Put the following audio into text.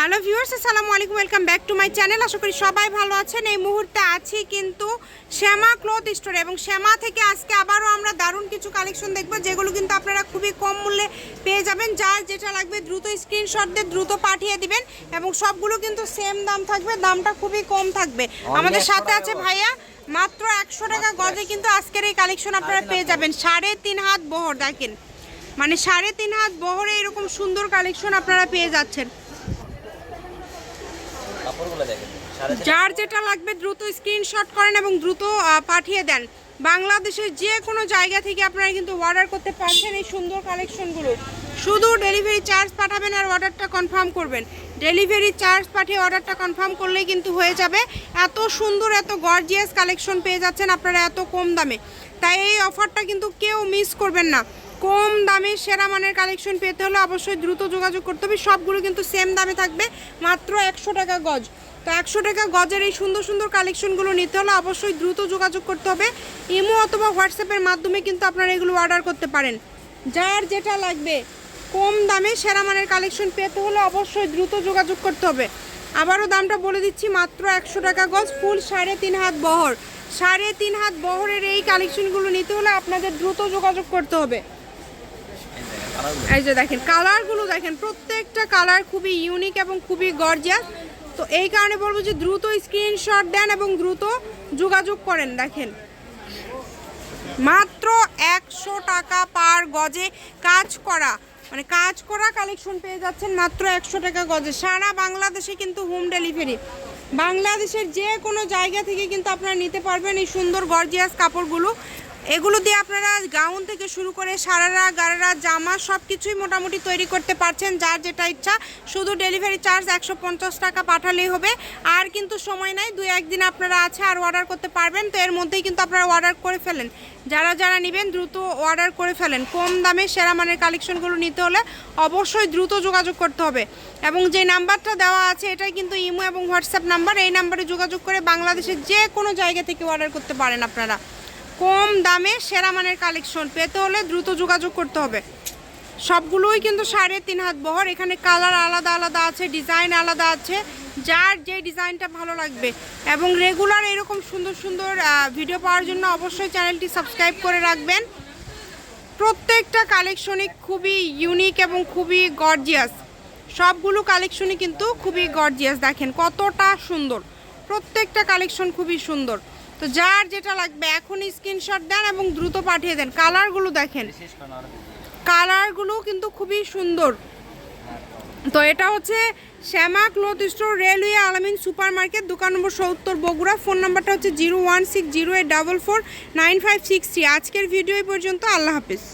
Hello viewers আসসালামু আলাইকুম welcome back to my channel. আশা করি সবাই ভালো আছেন। এই মুহূর্তে আছি কিন্তু শ্যামা ক্লথ স্টোরে এবং শ্যামা থেকে আজকে আবারও আমরা দারুণ কিছু কালেকশন দেখব যেগুলো কিন্তু আপনারা খুবই কম মূল্যে পেয়ে যাবেন। যার যেটা লাগবে দ্রুত স্ক্রিনশট দিয়ে দ্রুত পাঠিয়ে দিবেন এবং সবগুলো কিন্তু সেম দাম থাকবে দামটা খুবই কম থাকবে। আমাদের সাথে আছে ভাইয়া মাত্র একশো টাকা গজে কিন্তু আজকের এই কালেকশন আপনারা পেয়ে যাবেন। সাড়ে তিন হাত বহর দেখেন। মানে সাড়ে তিন হাত বহরে এরকম সুন্দর কালেকশন আপনারা পেয়ে যাচ্ছেন। দেখেন। যার যেটা লাগবে দ্রুত স্ক্রিনশট করেন এবং দ্রুত পাঠিয়ে দেন। বাংলাদেশের যে কোনো জায়গা থেকে আপনারা কিন্তু অর্ডার করতে পারছেন এই সুন্দর কালেকশনগুলো শুধু ডেলিভারি চার্জ পাঠাবেন আর অর্ডারটা কনফার্ম করবেন। ডেলিভারি চার্জ পাঠিয়ে অর্ডারটা কনফার্ম করলেই কিন্তু হয়ে যাবে। এত সুন্দর এত গর্জিয়াস কালেকশন পেয়ে যাচ্ছেন আপনারা এত কম দামে। তাই এই অফারটা কিন্তু কেউ মিস করবেন না। কম দামে সেরা মানের কালেকশন পেতে হলে অবশ্যই দ্রুত যোগাযোগ করতে হবে। সবগুলো কিন্তু সেম দামে থাকবে, মাত্র একশো টাকা গজ। তো একশো টাকা গজের এই সুন্দর সুন্দর কালেকশনগুলো নিতে হলে অবশ্যই দ্রুত যোগাযোগ করতে হবে। ইমো অথবা হোয়াটসঅ্যাপের মাধ্যমে কিন্তু আপনারা এগুলো অর্ডার করতে পারেন। যার যেটা লাগবে, কম দামে সেরা মানের কালেকশন পেতে হলে অবশ্যই দ্রুত যোগাযোগ করতে হবে। আবারও দামটা বলে দিচ্ছি, মাত্র একশো টাকা গজ, ফুল সাড়ে তিন হাত বহর। সাড়ে তিন হাত বহরের এই কালেকশনগুলো নিতে হলে আপনাদের দ্রুত যোগাযোগ করতে হবে। এই যে দেখেন, কালারগুলো দেখেন, প্রত্যেকটা কালার খুবই ইউনিক এবং খুবই গর্জিয়াস তো এই কারণে বলব যে দ্রুত স্ক্রিনশট দেন এবং দ্রুত যোগাযোগ করেন, দেখেন। মাত্র একশো টাকা পার গজে কাজ করা মানে কাজ করা কালেকশন পেয়ে যাচ্ছেন মাত্র একশো টাকা গজে। সারা বাংলাদেশে কিন্তু হোম ডেলিভারি বাংলাদেশের যে কোনো জায়গা থেকে কিন্তু আপনারা নিতে পারবেন এই সুন্দর গর্জিয়াস কাপড়গুলো। এগুলো দিয়ে আপনারা গাউন থেকে শুরু করে সারারা, গারারা, জামা সব কিছুই মোটামুটি তৈরি করতে পারছেন, যার যেটা ইচ্ছা। শুধু ডেলিভারি চার্জ একশো পঞ্চাশ টাকা পাঠালেই হবে। আর কিন্তু সময় নাই দু একদিন আপনারা আছে আর অর্ডার করতে পারবেন। তো এর মধ্যেই কিন্তু আপনারা অর্ডার করে ফেলেন। যারা যারা নেবেন, দ্রুত অর্ডার করে ফেলেন। কম দামে সেরা মানের কালেকশনগুলো নিতে হলে অবশ্যই দ্রুত যোগাযোগ করতে হবে। এবং যে নাম্বারটা দেওয়া আছে, এটাই কিন্তু ইমো এবং হোয়াটসঅ্যাপ নাম্বার। এই নাম্বারে যোগাযোগ করে বাংলাদেশের যে কোনো জায়গা থেকে অর্ডার করতে পারেন আপনারা। কম দামে সেরা মানের কালেকশন পেতে হলে দ্রুত যোগাযোগ করতে হবে। সবগুলোই কিন্তু সাড়ে তিন হাত বহর। এখানে কালার আলাদা আলাদা আছে ডিজাইন আলাদা আছে। যার যে ডিজাইনটা ভালো লাগবে। এবং রেগুলার এরকম সুন্দর সুন্দর ভিডিও পাওয়ার জন্য অবশ্যই চ্যানেলটি সাবস্ক্রাইব করে রাখবেন। প্রত্যেকটা কালেকশনই খুবই ইউনিক এবং খুবই গর্জিয়াস সবগুলো কালেকশনই কিন্তু খুবই গর্জিয়াস দেখেন কতটা সুন্দর। প্রত্যেকটা কালেকশন খুবই সুন্দর। তো যার যেটা লাগবে এখন স্ক্রিনশট দেন এবং দ্রুত পাঠিয়ে দেন। কালারগুলো দেখেন। কালারগুলো কিন্তু খুবই সুন্দর। তো এটা হচ্ছে Shyama cloth store, railway Alamin super market দোকান নম্বর সত্তর, বগুড়া। ফোন নাম্বারটা হচ্ছে zero one six zero eight double four nine five six three. আজকের ভিডিও পর্যন্ত। আল্লাহ হাফিজ।